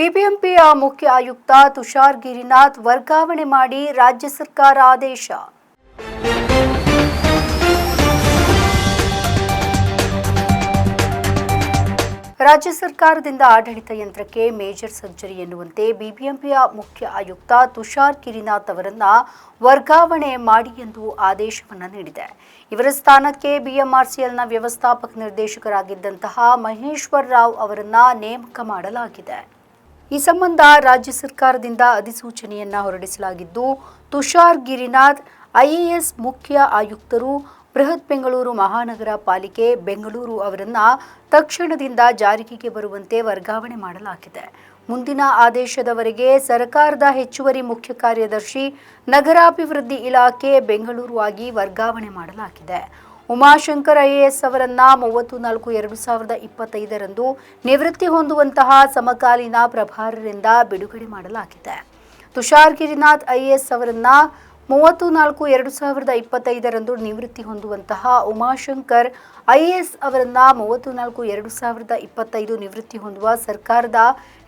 ಬಿಬಿಎಂಪಿಯ ಮುಖ್ಯ ಆಯುಕ್ತ ತುಷಾರ್ ಗಿರಿನಾಥ್ ವರ್ಗಾವಣೆ ಮಾಡಿ ರಾಜ್ಯ ಸರ್ಕಾರ ಆದೇಶ. ರಾಜ್ಯ ಸರ್ಕಾರದಿಂದ ಆಡಳಿತ ಯಂತ್ರಕ್ಕೆ ಮೇಜರ್ ಸರ್ಜರಿ ಎನ್ನುವಂತೆ ಬಿಬಿಎಂಪಿಯ ಮುಖ್ಯ ಆಯುಕ್ತ ತುಷಾರ್ ಗಿರಿನಾಥ್ ಅವರನ್ನ ವರ್ಗಾವಣೆ ಮಾಡಿ ಎಂದು ಆದೇಶವನ್ನು ನೀಡಿದೆ. ಇವರ ಸ್ಥಾನಕ್ಕೆ ಬಿಎಂಆರ್ಸಿಎಲ್ನ ವ್ಯವಸ್ಥಾಪಕ ನಿರ್ದೇಶಕರಾಗಿದ್ದಂತಹ ಮಹೇಶ್ವರ್ ರಾವ್ ಅವರನ್ನ ನೇಮಕ ಮಾಡಲಾಗಿದೆ. ಈ ಸಂಬಂಧ ರಾಜ್ಯ ಸರ್ಕಾರದಿಂದ ಅಧಿಸೂಚನೆಯನ್ನ ಹೊರಡಿಸಲಾಗಿದ್ದು, ತುಷಾರ್ ಗಿರಿನಾಥ್, ಐಎಎಸ್ ಮುಖ್ಯ ಆಯುಕ್ತರು, ಬೃಹತ್ ಬೆಂಗಳೂರು ಮಹಾನಗರ ಪಾಲಿಕೆ, ಬೆಂಗಳೂರು ಅವರನ್ನ ತಕ್ಷಣದಿಂದ ಜಾರಿಗೆ ಬರುವಂತೆ ವರ್ಗಾವಣೆ ಮಾಡಲಾಗಿದೆ. ಮುಂದಿನ ಆದೇಶದವರೆಗೆ ಸರ್ಕಾರದ ಹೆಚ್ಚುವರಿ ಮುಖ್ಯ ಕಾರ್ಯದರ್ಶಿ ನಗರಾಭಿವೃದ್ಧಿ ಇಲಾಖೆ ಬೆಂಗಳೂರು ಆಗಿ ವರ್ಗಾವಣೆ ಮಾಡಲಾಗಿದೆ. ಉಮಾಶಂಕರ್ ಐಎಎಸ್ ಅವರನ್ನ ಮೂವತ್ತು ನಾಲ್ಕು ಎರಡು ಸಾವಿರದ ಇಪ್ಪತ್ತೈದರಂದು ನಿವೃತ್ತಿ ಹೊಂದುವಂತಹ ಸಮಕಾಲೀನ ಪ್ರಭಾರರಿಂದ ಬಿಡುಗಡೆ ಮಾಡಲಾಗಿದೆ. ತುಷಾರ್ ಗಿರಿನಾಥ್ ಐಎಎಸ್ ಅವರನ್ನ ಮೂವತ್ತು ನಾಲ್ಕು ಎರಡು ಸಾವಿರದ ಇಪ್ಪತ್ತೈದರಂದು ನಿವೃತ್ತಿ ಹೊಂದುವಂತಹ ಉಮಾಶಂಕರ್ ಐಎಎಸ್ ಅವರನ್ನ ಮೂವತ್ತು ನಾಲ್ಕು ಎರಡು ಸಾವಿರದ ಇಪ್ಪತ್ತೈದು ನಿವೃತ್ತಿ ಹೊಂದುವ ಸರ್ಕಾರದ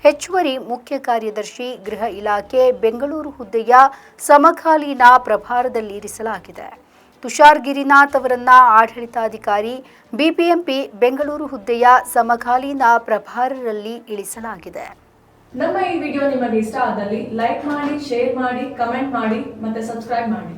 ಹೆಚ್ಚುವರಿ ಮುಖ್ಯ ಕಾರ್ಯದರ್ಶಿ ಗೃಹ ಇಲಾಖೆ ಬೆಂಗಳೂರು ಹುದ್ದೆಯ ಸಮಕಾಲೀನ ಪ್ರಭಾರದಲ್ಲಿ ಇರಿಸಲಾಗಿದೆ ತುಷಾರ್ ಗಿರಿನಾಥ್ ಅವರನ್ನ ಆಡಳಿತಾಧಿಕಾರಿ ಬಿಬಿಎಂಪಿ ಬೆಂಗಳೂರು ಹುದ್ದೆಯ ಸಮಕಾಲೀನ ಪ್ರಭಾರರಲ್ಲಿ ಇಳಿಸಲಾಗಿದೆ. ನಮ್ಮ ಈ ವಿಡಿಯೋ ನಿಮಗೆ ಇಷ್ಟ ಆದಲ್ಲಿ ಲೈಕ್ ಮಾಡಿ, ಶೇರ್ ಮಾಡಿ, ಕಮೆಂಟ್ ಮಾಡಿ ಮತ್ತೆ ಸಬ್ಸ್ಕ್ರೈಬ್ ಮಾಡಿ.